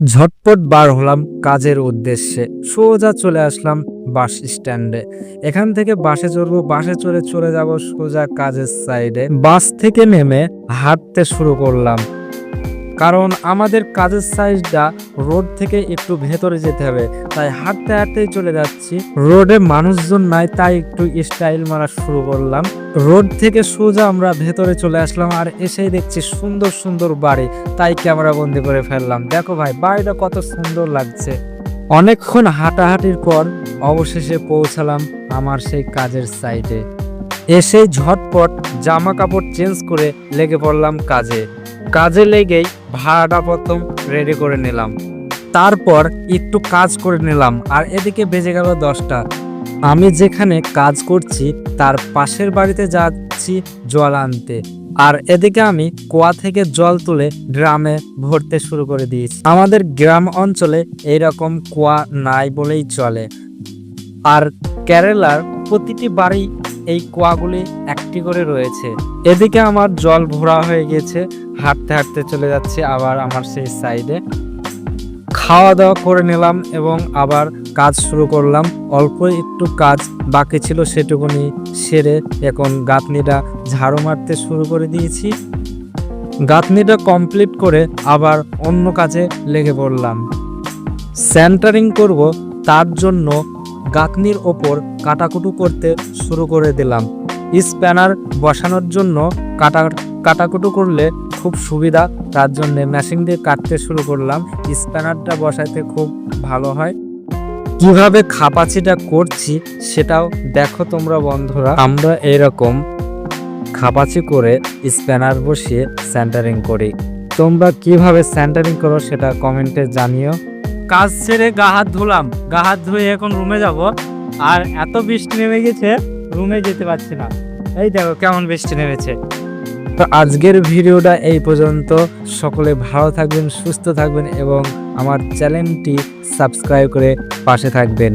ঝটপট বার হলাম কাজের উদ্দেশ্যে। সোজা চলে আসলাম বাস স্ট্যান্ডে। এখান থেকে বাসে চড়বো, বাসে চড়ে চলে যাব সোজা কাজের সাইডে বাস থেকে নেমে হাঁটতে শুরু করলাম। কারণ আমাদের কাজের সাইজটা রোড থেকে একটু ভেতরে যেতে হবে। তাই হাঁটতে হাঁটতেই চলে যাচ্ছি। রোডে মানুষজন নাই, তাই একটু স্টাইল মারা শুরু করলাম। রোড থেকে সোজা আমরা ভেতরে চলে আসলাম আর এসেই দেখছি সুন্দর সুন্দর বাড়ি। তাই ক্যামেরা বন্দি করে ফেললাম। দেখো ভাই, বাড়িটা কত সুন্দর লাগছে। অনেকক্ষণ হাঁটাহাঁটির পর অবশেষে পৌঁছালাম আমার সেই কাজের সাইডে এসেই ঝটপট জামা কাপড় চেঞ্জ করে লেগে পড়লাম কাজে। কাজে লেগেই ভাড়াটা প্রথম রেডি করে নিলাম। তারপর একটু কাজ করে নিলাম আর এদিকে বেজে গেল দশটা। আমি যেখানে কাজ করছি, তার পাশের বাড়িতে যাচ্ছি জল আনতে। আর এদিকে আমি কুয়া থেকে জল তুলে ড্রামে ভরতে শুরু করে দিয়েছি। আমাদের গ্রাম অঞ্চলে এইরকম কুয়া নাই বলেই চলে। আর কেরালার প্রতিটি বাড়ি এই কুয়াগুলি একটি করে রয়েছে। এদিকে আমার জল ভরা হয়ে গেছে। হাঁটতে হাঁটতে চলে যাচ্ছে আবার আমার সেই সাইডে খাওয়া দাওয়া করে নিলাম এবং আবার কাজ শুরু করলাম। অল্প একটু কাজ বাকি ছিল সেটুকুনি সেরে এখন গাঁথনিটা ঝাড়ু মারতে শুরু করে দিয়েছি। গাঁথনিটা কমপ্লিট করে আবার অন্য কাজে লেগে পড়লাম। সেন্টারিং করব তার জন্য গাঁথনির ওপর কাটাকুটু করতে শুরু করে দিলাম। স্প্যানার বসানোর জন্য কাটা কাটাকুটু করলে খুব সুবিধা। তার জন্য মেশিন দিয়ে কাটতে শুরু করলাম। স্প্যানারটা বসাতে খুব ভালো হয়। কীভাবে খাপাচিটা করছি সেটাও দেখো তোমরা বন্ধুরা। আমরা এরকম খাপাচি করে স্প্যানার বসিয়ে সেন্টারিং করি। তোমরা কীভাবে সেন্টারিং করো সেটা কমেন্টে জানিও। কাজ ছেড়ে গা হাত ধুলাম। গা হাত ধুয়ে এখন রুমে যাব। আর এত বৃষ্টি নেমে গেছে রুমে যেতে পারছি না। এই দেখো কেমন বৃষ্টি নেমেছে। তো আজকের ভিডিওটা এই পর্যন্ত। সকলে ভালো থাকবেন, সুস্থ থাকবেন এবং আমার চ্যানেলটি সাবস্ক্রাইব করে পাশে থাকবেন।